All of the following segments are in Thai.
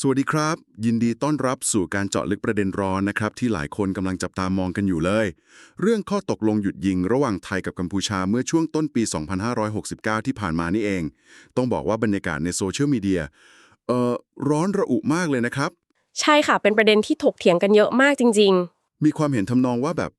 สวัสดีครับ ยินดีต้อนรับสู่การเจาะลึกประเด็นร้อนนะครับ ที่หลายคนกำลังจับตามองกันอยู่เลย เรื่องข้อตกลงหยุดยิงระหว่างไทยกับกัมพูชาเมื่อช่วงต้นปี 2569 ที่ผ่านมานี่เอง ต้องบอกว่าบรรยากาศในโซเชียลมีเดียเอ่อร้อนระอุมากเลยนะครับ ใช่ค่ะ เป็นประเด็นที่ถกเถียงกันเยอะมากจริง มีความเห็นทำนองว่าแบบ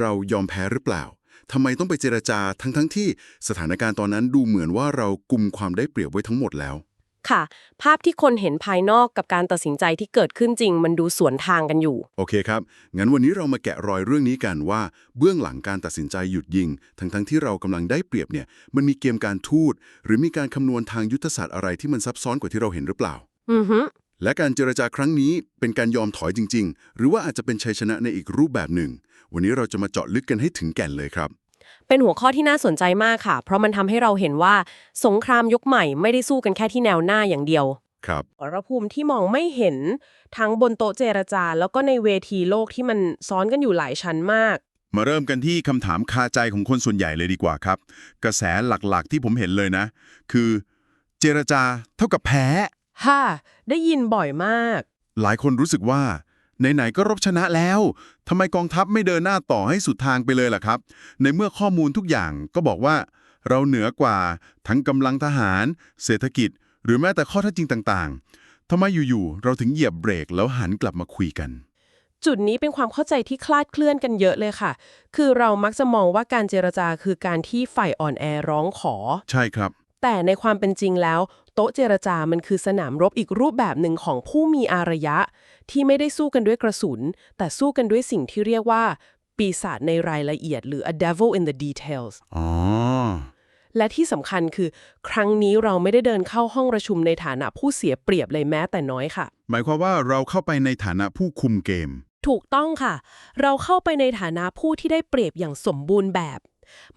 เรายอมแพ้หรือเปล่าทำไมต้องไปเจรจาทั้งทั้งๆที่สถานการณ์ตอนนั้นดูเหมือนว่าเรากุมความได้เปรียบไว้ทั้งหมดแล้วๆ ค่ะ ภาพที่คนเห็นภายนอกกับการตัดสินใจที่เกิดขึ้นจริง มันดูสวนทางกันอยู่ โอเคครับ งั้นวันนี้เรามาแกะรอยเรื่องนี้กันว่าเบื้องหลังการตัดสินใจหยุดยิง ทั้งทั้งที่เรากำลังได้เปรียบเนี่ย มันมีเกมการทูต หรือมีการคำนวณทางยุทธศาสตร์อะไรที่มันซับซ้อนกว่าที่เราเห็นหรือเปล่า อือฮึและการเจรจาครั้งนี้เป็นการยอมถอยจริง ๆ หรือว่าอาจจะเป็นชัยชนะในอีกรูปแบบหนึ่ง วันนี้เราจะมาเจาะลึกกันให้ถึงแก่นเลยครับ เป็นหัวข้อที่น่าสนใจมากค่ะ เพราะมันทำให้เราเห็นว่าสงครามยุคใหม่ไม่ได้สู้กันแค่ที่แนวหน้าอย่างเดียวครับสรภูมิที่มองไม่เห็นทั้งบนโต๊ะเจรจา แล้วก็ในเวทีโลกที่มันซ้อนกันอยู่หลายชั้นมาก มาเริ่มกันที่คำถามคาใจของคนส่วนใหญ่เลยดีกว่าครับ กระแสหลักๆที่ผมเห็นเลยนะ คือ เจรจาเท่ากับแพ้ค่ะได้ยินบ่อยมาก หลายคนรู้สึกว่า ไหนๆก็รบชนะแล้วทำไมกองทัพไม่เดินหน้าต่อให้สุดทางไปเลยล่ะครับ ในเมื่อข้อมูลทุกอย่างก็บอกว่า เราเหนือกว่าทั้งกำลังทหาร เศรษฐกิจ หรือแม้แต่ข้อเท็จจริงต่างๆทำไมอยู่ๆเราถึงเหยียบเบรกแล้วหันกลับมาคุยกันจุดนี้เป็นความเข้าใจที่คลาดเคลื่อนกันเยอะเลยค่ะ คือเรามักจะมองว่าการเจรจาคือการที่ฝ่ายอ่อนแอร้องขอ ใช่ครับ แต่ในความเป็นจริงแล้ว โต๊ะเจรจามันคือสนามรบอีกรูปแบบหนึ่งของผู้มีอารยะ ที่ไม่ได้สู้กันด้วยกระสุน แต่สู้กันด้วยสิ่งที่เรียกว่า ปีศาจในรายละเอียด หรือ a devil in the details อ๋อและที่สำคัญคือ ครั้งนี้เราไม่ได้เดินเข้าห้องประชุมในฐานะผู้เสียเปรียบเลยแม้แต่น้อยค่ะ หมายความว่าเราเข้าไปในฐานะผู้คุมเกม ถูกต้องค่ะ เราเข้าไปในฐานะผู้ที่ได้เปรียบอย่างสมบูรณ์แบบ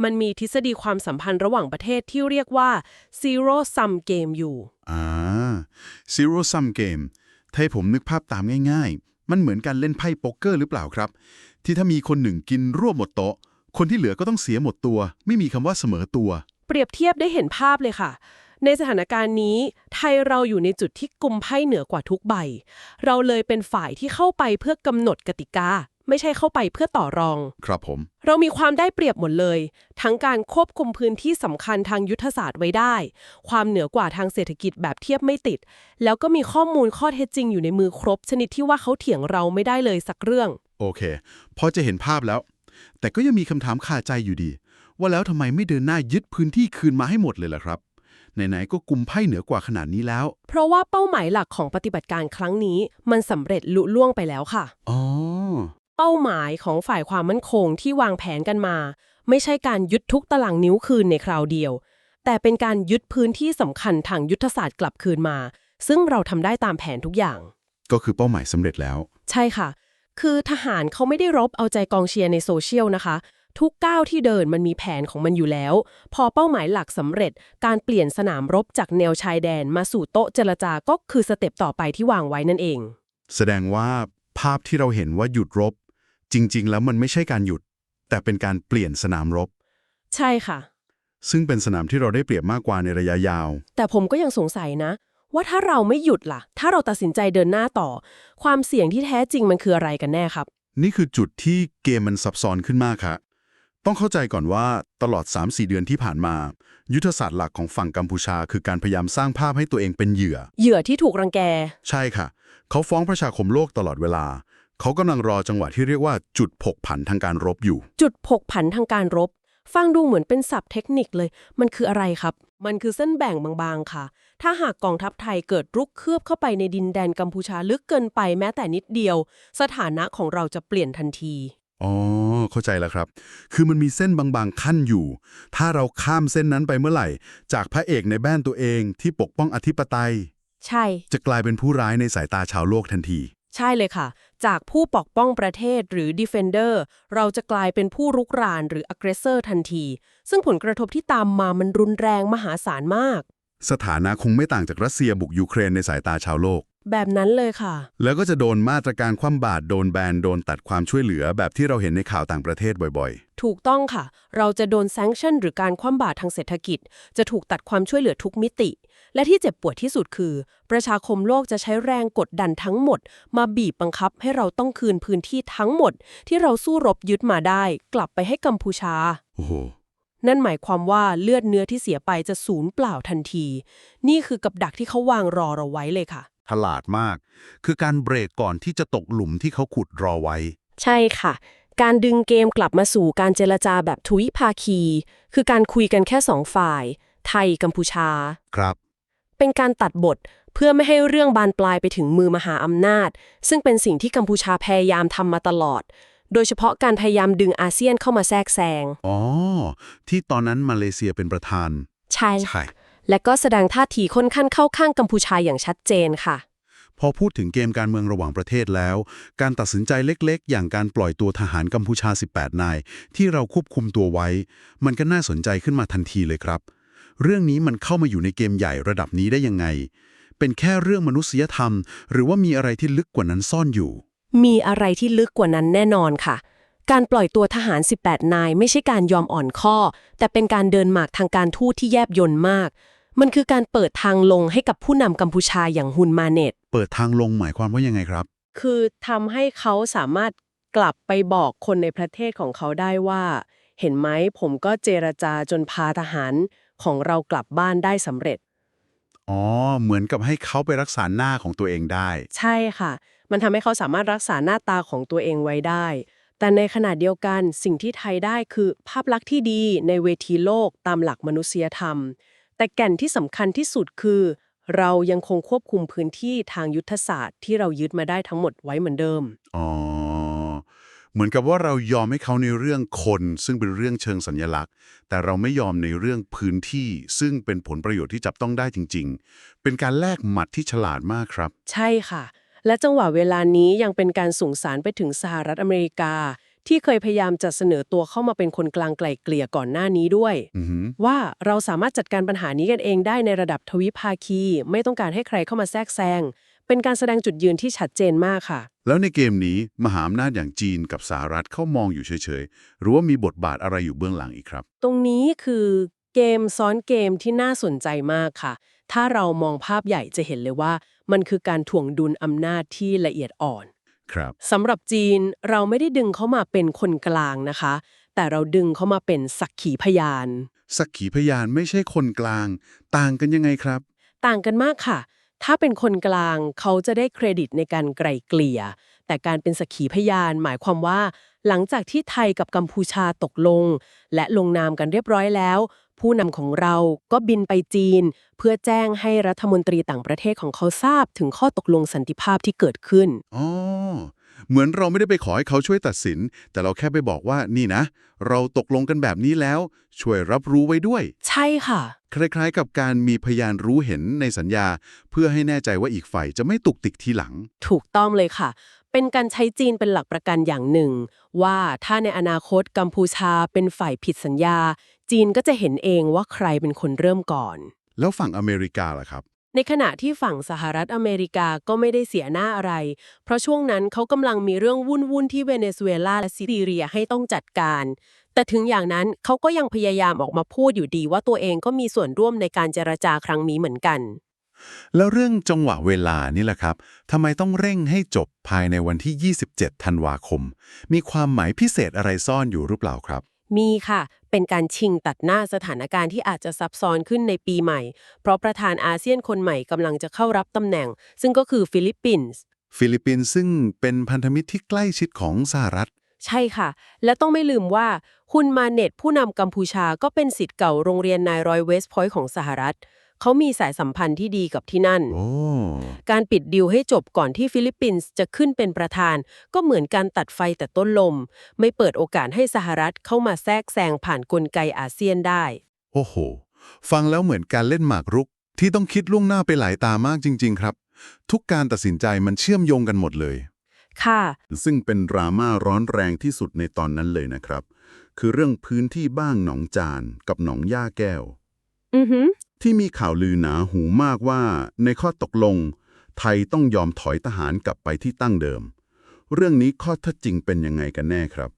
มันมีทฤษฎีความสัมพันธ์ระหว่างประเทศที่เรียกว่า zero sum game อยู่ อ่า Zero Sum Game ถ้าให้ผมนึกภาพตามง่าย ๆ มันเหมือนการเล่นไพ่โป๊กเกอร์หรือเปล่าครับ ที่ถ้ามีคนหนึ่งกินรวบหมดโต๊ะ คนที่เหลือก็ต้องเสียหมดตัว ไม่มีคำว่าเสมอตัว เปรียบเทียบได้เห็นภาพเลยค่ะ ในสถานการณ์นี้ ไทยเราอยู่ในจุดที่กุมไพ่เหนือกว่าทุกใบ เราเลยเป็นฝ่ายที่เข้าไปเพื่อกำหนดกติกา ไม่ใช่เข้าไปเพื่อต่อรอง ครับผม เรามีความได้เปรียบหมดเลย ทั้งการควบคุมพื้นที่สำคัญทางยุทธศาสตร์ไว้ได้ ความเหนือกว่าทางเศรษฐกิจแบบเทียบไม่ติด แล้วก็มีข้อมูลข้อเท็จจริงอยู่ในมือครบ ชนิดที่ว่าเขาเถียงเราไม่ได้เลยสักเรื่อง โอเค พอจะเห็นภาพแล้ว แต่ก็ยังมีคำถามคาใจอยู่ดี ว่าแล้วทำไมไม่เดินหน้ายึดพื้นที่คืนมาให้หมดเลยล่ะครับไหนๆก็กุมไพ่เหนือกว่าขนาดนี้แล้ว เพราะว่าเป้าหมายหลักของปฏิบัติการครั้งนี้ มันสำเร็จลุล่วงไปแล้วค่ะ อ๋อ เป้าหมายของฝ่ายความมั่นคงที่วางแผนกันมา ไม่ใช่การยึดทุกตารางนิ้วคืนในคราวเดียว แต่เป็นการยึดพื้นที่สำคัญทางยุทธศาสตร์กลับคืนมา ซึ่งเราทำได้ตามแผนทุกอย่าง ก็คือเป้าหมายสำเร็จแล้ว ใช่ค่ะ คือทหารเขาไม่ได้รบเอาใจกองเชียร์ในโซเชียลนะคะ ทุกก้าวที่เดินมันมีแผนของมันอยู่แล้ว พอเป้าหมายหลักสำเร็จ การเปลี่ยนสนามรบจากแนวชายแดนมาสู่โต๊ะเจรจาก็คือสเต็ปต่อไปที่วางไว้นั่นเอง แสดงว่าภาพที่เราเห็นว่าหยุดรบ จริง ๆ แล้วมันไม่ใช่การหยุด แต่เป็นการเปลี่ยนสนามรบ ใช่ค่ะ ซึ่งเป็นสนามที่เราได้เปรียบมากกว่าในระยะยาว แต่ผมก็ยังสงสัยนะ ว่าถ้าเราไม่หยุดล่ะ ถ้าเราตัดสินใจเดินหน้าต่อ ความเสี่ยงที่แท้จริงมันคืออะไรกันแน่ครับ นี่คือจุดที่เกมมันซับซ้อนขึ้นมากครับต้องเข้าใจก่อนว่าตลอด 3-4 เดือนที่ผ่านมา ยุทธศาสตร์หลักของฝั่งกัมพูชา คือการพยายามสร้างภาพให้ตัวเองเป็นเหยื่อ เหยื่อที่ถูกรังแก ใช่ค่ะ เขาฟ้องประชาคมโลกตลอดเวลา เขากำลังรอจังหวะที่เรียกว่าจุดผกผันทางการรบอยู่ จุดผกผันทางการรบ ฟังดูเหมือนเป็นศัพท์เทคนิคเลย มันคืออะไรครับ มันคือเส้นแบ่งบางๆค่ะ ถ้าหากกองทัพไทยเกิดรุกคืบเข้าไปในดินแดนกัมพูชาลึกเกินไปแม้แต่นิดเดียว สถานะของเราจะเปลี่ยนทันทีอ๋อ เข้าใจแล้วครับ คือมันมีเส้นบางๆ ขั้นอยู่ ถ้าเราข้ามเส้นนั้นไปเมื่อไหร่ จากพระเอกในแบ้านตัวเองที่ปกป้องอธิปไตย ใช่ จะกลายเป็นผู้ร้ายในสายตาชาวโลกทันที ใช่เลยค่ะ จากผู้ปกป้องประเทศหรือ defender เราจะกลายเป็นผู้รุกรานหรือ aggressor ทันที ซึ่งผลกระทบที่ตามมามันรุนแรงมหาศาลมาก สถานะคงไม่ต่างจากรัสเซียบุกยูเครนในสายตาชาวโลก แบบนั้นเลยค่ะ แล้วก็จะโดนมาตรการคว่ำบาตรโดนแบนโดนตัดความช่วยเหลือแบบที่เราเห็นในข่าวต่างประเทศบ่อยถูกต้องค่ะ เราจะโดนแซงชั่นหรือการคว่ำบาตรทางเศรษฐกิจ จะถูกตัดความช่วยเหลือทุกมิติ และที่เจ็บปวดที่สุดคือ ประชาคมโลกจะใช้แรงกดดันทั้งหมด มาบีบบังคับให้เราต้องคืนพื้นที่ทั้งหมด ที่เราสู้รบยึดมาได้ กลับไปให้กัมพูชา ๆ โอ้โห นั่นหมายความว่าเลือดเนื้อที่เสียไปจะสูญเปล่าทันที นี่คือกับดักที่เขาวางรอเราไว้เลยค่ะ ฉลาดมาก คือการเบรกก่อนที่จะตกหลุมที่เขาขุดรอไว้ ใช่ค่ะ การดึงเกมกลับมาสู่การเจรจาแบบทวิภาคี คือการคุยกันแค่สองฝ่าย ไทยกัมพูชา ครับ เป็นการตัดบทเพื่อไม่ให้เรื่องบานปลายไปถึงมือมหาอำนาจ ซึ่งเป็นสิ่งที่กัมพูชาพยายามทำมาตลอด โดยเฉพาะการพยายามดึงอาเซียนเข้ามาแทรกแซง อ๋อ ที่ตอนนั้นมาเลเซียเป็นประธาน ใช่ใช่ และก็แสดงท่าทีค่อนข้างเข้าข้างกัมพูชาอย่างชัดเจนค่ะ พอพูดถึงเกมการเมืองระหว่างประเทศแล้ว การตัดสินใจเล็กๆ อย่างการปล่อยตัวทหารกัมพูชา 18 นาย ที่เราควบคุมตัวไว้ มันก็น่าสนใจขึ้นมาทันทีเลยครับ เรื่องนี้มันเข้ามาอยู่ในเกมใหญ่ระดับนี้ได้ยังไง เป็นแค่เรื่องมนุษยธรรม หรือว่ามีอะไรที่ลึกกว่านั้นซ่อนอยู่ มีอะไรที่ลึกกว่านั้นแน่นอนค่ะ การปล่อยตัวทหาร 18 นาย ไม่ใช่การยอมอ่อนข้อ แต่เป็นการเดินหมากทางการทูตที่แยบยลมาก มันคือการเปิดทางลงให้กับผู้นำกัมพูชาอย่างฮุนมาเนตเปิดทางลงหมายความว่ายังไงครับ คือทำให้เขาสามารถกลับไปบอกคนในประเทศของเขาได้ว่า เห็นไหมผมก็เจรจาจนพาทหารของเรากลับบ้านได้สำเร็จ อ๋อ เหมือนกับให้เขาไปรักษาหน้าของตัวเองได้ ใช่ค่ะ มันทำให้เขาสามารถรักษาหน้าตาของตัวเองไว้ได้ แต่ในขณะเดียวกันสิ่งที่ไทยได้คือภาพลักษณ์ที่ดีในเวทีโลกตามหลักมนุษยธรรม แต่แก่นที่สำคัญที่สุดคือ เรายังคงควบคุมพื้นที่ทางยุทธศาสตร์ที่เรายึดมาได้ทั้งหมดไว้เหมือนเดิม อ๋อ เหมือนกับว่าเรายอมให้เขาในเรื่องคน ซึ่งเป็นเรื่องเชิงสัญญลักษณ์ แต่เราไม่ยอมในเรื่องพื้นที่ ซึ่งเป็นผลประโยชน์ที่จับต้องได้จริง ๆ เป็นการแลกหมัดที่ฉลาดมากครับ ใช่ค่ะ และจังหวะเวลานี้ยังเป็นการส่งสารไปถึงสหรัฐอเมริกา ที่เคยพยายามจะเสนอตัวเข้ามาเป็นคนกลางไกล่เกลี่ยก่อนหน้านี้ด้วยอือหือว่าเราสามารถจัดการปัญหานี้กันเองได้ในระดับทวิภาคี ไม่ต้องการให้ใครเข้ามาแทรกแซงเป็นการแสดงจุดยืนที่ชัดเจนมากค่ะ แล้วในเกมนี้มหาอำนาจอย่างจีนกับสหรัฐเข้ามองอยู่เฉยๆ หรือว่ามีบทบาทอะไรอยู่เบื้องหลังอีกครับ ตรงนี้คือเกมซ้อนเกมที่น่าสนใจมากค่ะ ถ้าเรามองภาพใหญ่จะเห็นเลยว่า มันคือการถ่วงดุลอำนาจที่ละเอียดอ่อนครับสำหรับจีนเราไม่ได้ดึงเขามาเป็นคนกลางนะคะ แต่เราดึงเขามาเป็นสักขีพยาน สักขีพยานไม่ใช่คนกลาง ต่างกันยังไงครับ ต่างกันมากค่ะ ถ้าเป็นคนกลางเขาจะได้เครดิตในการไกล่เกลี่ย แต่การเป็นสักขีพยานหมายความว่า หลังจากที่ไทยกับกัมพูชาตกลง และลงนามกันเรียบร้อยแล้ว ผู้นำของเราก็บินไปจีน เพื่อแจ้งให้รัฐมนตรีต่างประเทศของเขาทราบถึงข้อตกลงสันติภาพที่เกิดขึ้น อ๋อ เหมือนเราไม่ได้ไปขอให้เขาช่วยตัดสิน แต่เราแค่ไปบอกว่านี่นะ เราตกลงกันแบบนี้แล้ว ช่วยรับรู้ไว้ด้วย ใช่ค่ะ คล้ายๆ กับการมีพยานรู้เห็นในสัญญา เพื่อให้แน่ใจว่าอีกฝ่ายจะไม่ตุกติกทีหลัง ถูกต้องเลยค่ะเป็นการใช้จีนเป็นหลักประกันอย่างหนึ่ง ว่าถ้าในอนาคตกัมพูชาเป็นฝ่ายผิดสัญญา จีนก็จะเห็นเองว่าใครเป็นคนเริ่มก่อน แล้วฝั่งอเมริกาล่ะครับ ในขณะที่ฝั่งสหรัฐอเมริกาก็ไม่ได้เสียหน้าอะไร เพราะช่วงนั้นเขากำลังมีเรื่องวุ่นๆที่เวเนซุเอลาและซีเรียให้ต้องจัดการ แต่ถึงอย่างนั้นเขาก็ยังพยายามออกมาพูดอยู่ดีว่าตัวเองก็มีส่วนร่วมในการเจรจาครั้งนี้เหมือนกัน แล้วเรื่องจังหวะเวลานี่แหละครับทำไมต้องเร่งให้จบภายในวันที่ 27 ธันวาคม มีความหมายพิเศษอะไรซ่อนอยู่หรือเปล่าครับ มีค่ะ เป็นการชิงตัดหน้าสถานการณ์ที่อาจจะซับซ้อนขึ้นในปีใหม่ เพราะประธานอาเซียนคนใหม่กำลังจะเข้ารับตำแหน่ง ซึ่งก็คือฟิลิปปินส์ ฟิลิปปินส์ซึ่งเป็นพันธมิตรที่ใกล้ชิดของสหรัฐ ใช่ค่ะ และต้องไม่ลืมว่าฮุนมาเน็ตผู้นำกัมพูชาก็เป็นสิทธิ์เก่าโรงเรียนนายรอยเวสต์พอยต์ของสหรัฐ เขามีสายสัมพันธ์ที่ดีกับที่นั่นโอ้การปิดดิวให้จบก่อนที่ฟิลิปปินส์จะขึ้นเป็นประธาน ก็เหมือนการตัดไฟแต่ต้นลม ไม่เปิดโอกาสให้สหรัฐเข้ามาแทรกแซงผ่านกลไกอาเซียนได้ โอ้โห ฟังแล้วเหมือนการเล่นหมากรุก ที่ต้องคิดล่วงหน้าไปหลายตามากจริง ๆ ครับ ทุกการตัดสินใจมันเชื่อมโยงกันหมดเลย ค่ะ ซึ่งเป็นดราม่าร้อนแรงที่สุดในตอนนั้นเลยนะครับ คือเรื่องพื้นที่บ้างหนองจานกับหนองย่าแก้ว อือหือที่มีข่าวลือหนาหูมากว่าในข้อตกลง ไทยต้องยอมถอยทหารกลับไปที่ตั้งเดิม เรื่องนี้ข้อเท็จจริงเป็นยังไงกันแน่ครับ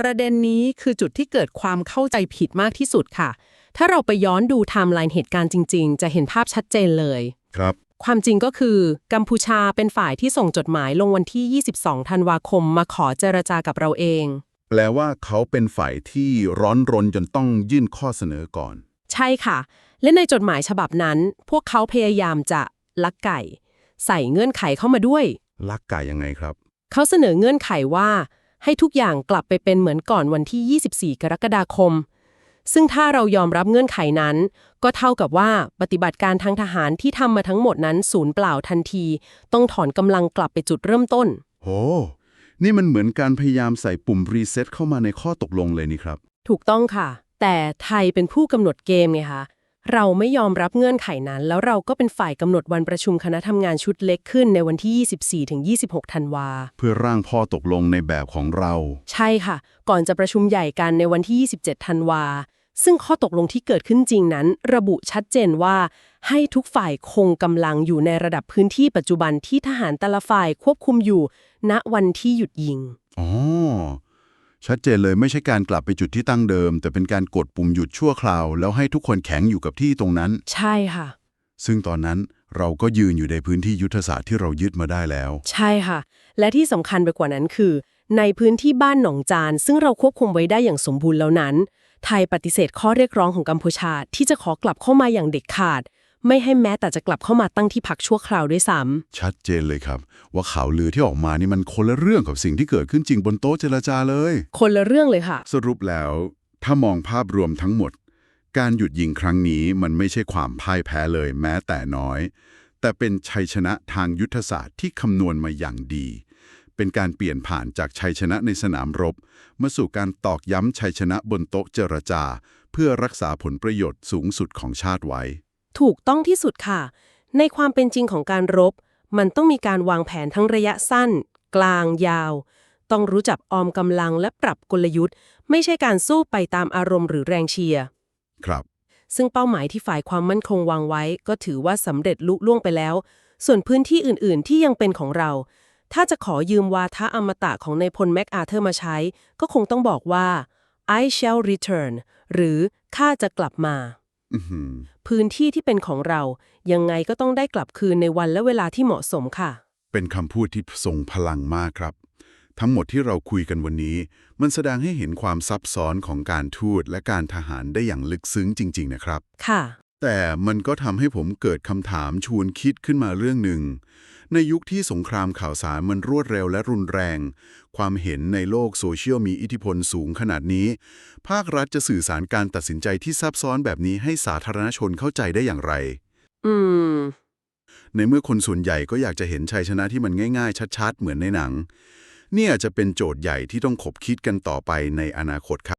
ประเด็นนี้คือจุดที่เกิดความเข้าใจผิดมากที่สุดค่ะ ถ้าเราไปย้อนดูไทม์ไลน์เหตุการณ์จริง ๆ จะเห็นภาพชัดเจนเลย ครับ ความจริงก็คือ กัมพูชาเป็นฝ่ายที่ส่งจดหมายลงวันที่ 22 ธันวาคมมาขอเจรจากับเราเอง แปลว่าเขาเป็นฝ่ายที่ร้อนรนจนต้องยื่นข้อเสนอก่อน ใช่ค่ะ และในจดหมายฉบับนั้น พวกเขาพยายามจะลักไก่ ใส่เงื่อนไขเข้ามาด้วย ลักไก่ยังไงครับ เขาเสนอเงื่อนไขว่า ให้ทุกอย่างกลับไปเป็นเหมือนก่อนวันที่ 24 กรกฎาคม ซึ่งถ้าเรายอมรับเงื่อนไขนั้น ก็เท่ากับว่าปฏิบัติการทางทหารที่ทำมาทั้งหมดนั้นสูญเปล่าทันที ต้องถอนกำลังกลับไปจุดเริ่มต้น โห นี่มันเหมือนการพยายามใส่ปุ่มรีเซ็ตเข้ามาในข้อตกลงเลยนี่ครับ ถูกต้องค่ะ แต่ไทยเป็นผู้กำหนดเกมไงคะเราไม่ยอมรับเงื่อนไขนั้น แล้วเราก็เป็นฝ่ายกำหนดวันประชุมคณะทำงานชุดเล็กขึ้นในวันที่ 24ถึง26 ธันวา เพื่อร่างข้อตกลงในแบบของเรา ใช่ค่ะ ก่อนจะประชุมใหญ่กันในวันที่ 27 ธันวา ซึ่งข้อตกลงที่เกิดขึ้นจริงนั้น ระบุชัดเจนว่า ให้ทุกฝ่ายคงกำลังอยู่ในระดับพื้นที่ปัจจุบันที่ทหารแต่ละฝ่ายควบคุมอยู่ ณวันที่หยุดยิง อ๋อ ชัดเจนเลยไม่ใช่การกลับไปจุดที่ตั้งเดิม แต่เป็นการกดปุ่มหยุดชั่วคราว แล้วให้ทุกคนแข็งอยู่กับที่ตรงนั้น ใช่ค่ะ ซึ่งตอนนั้นเราก็ยืนอยู่ในพื้นที่ยุทธศาสตร์ที่เรายึดมาได้แล้ว ใช่ค่ะ และที่สำคัญไปกว่านั้นคือ ในพื้นที่บ้านหนองจาน ซึ่งเราควบคุมไว้ได้อย่างสมบูรณ์แล้วนั้น ไทยปฏิเสธข้อเรียกร้องของกัมพูชาที่จะขอกลับเข้ามาอย่างเด็ดขาด ไม่ให้แม้แต่จะกลับเข้ามาตั้งที่พักชั่วคราวด้วยซ้ำชัดเจนเลยครับ ว่าข่าวลือที่ออกมานี่มันคนละเรื่องกับสิ่งที่เกิดขึ้นจริงบนโต๊ะเจรจาเลย คนละเรื่องเลยค่ะ สรุปแล้ว ถ้ามองภาพรวมทั้งหมด การหยุดยิงครั้งนี้มันไม่ใช่ความพ่ายแพ้เลยแม้แต่น้อย แต่เป็นชัยชนะทางยุทธศาสตร์ที่คำนวณมาอย่างดี เป็นการเปลี่ยนผ่านจากชัยชนะในสนามรบ มาสู่การตอกย้ำชัยชนะบนโต๊ะเจรจา เพื่อรักษาผลประโยชน์สูงสุดของชาติไว้ ถูกต้องที่สุดค่ะ ในความเป็นจริงของการรบ มันต้องมีการวางแผนทั้งระยะสั้น กลางยาว ต้องรู้จักออมกำลังและปรับกลยุทธ์ ไม่ใช่การสู้ไปตามอารมณ์หรือแรงเชียร์ครับ ซึ่งเป้าหมายที่ฝ่ายความมั่นคงวางไว้ ก็ถือว่าสำเร็จลุล่วงไปแล้ว ส่วนพื้นที่อื่น ๆ ที่ยังเป็นของเรา ถ้าจะขอยืมวาทะอมตะของนายพลแม็กอาเธอร์มาใช้ ก็คงต้องบอกว่า I shall return หรือข้าจะกลับมาอื้อหือ พื้นที่ที่เป็นของเรา ยังไงก็ต้องได้กลับคืนในวันและเวลาที่เหมาะสมค่ะ เป็นคำพูดที่ทรงพลังมากครับ ทั้งหมดที่เราคุยกันวันนี้ มันแสดงให้เห็นความซับซ้อนของการทูตและการทหารได้อย่างลึกซึ้งจริง ๆ นะครับ ค่ะ แต่มันก็ทำให้ผมเกิดคำถามชวนคิดขึ้นมาเรื่องหนึ่ง ในยุคที่สงครามข่าวสารมันรวดเร็วและรุนแรง ความเห็นในโลกโซเชียลมีอิทธิพลสูงขนาดนี้ ภาครัฐจะสื่อสารการตัดสินใจที่ซับซ้อนแบบนี้ให้สาธารณชนเข้าใจได้อย่างไร อืม ในเมื่อคนส่วนใหญ่ก็อยากจะเห็นชัยชนะที่มันง่ายๆ ชัดๆ เหมือนในหนัง เนี่ยจะเป็นโจทย์ใหญ่ที่ต้องขบคิดกันต่อไปในอนาคตครับ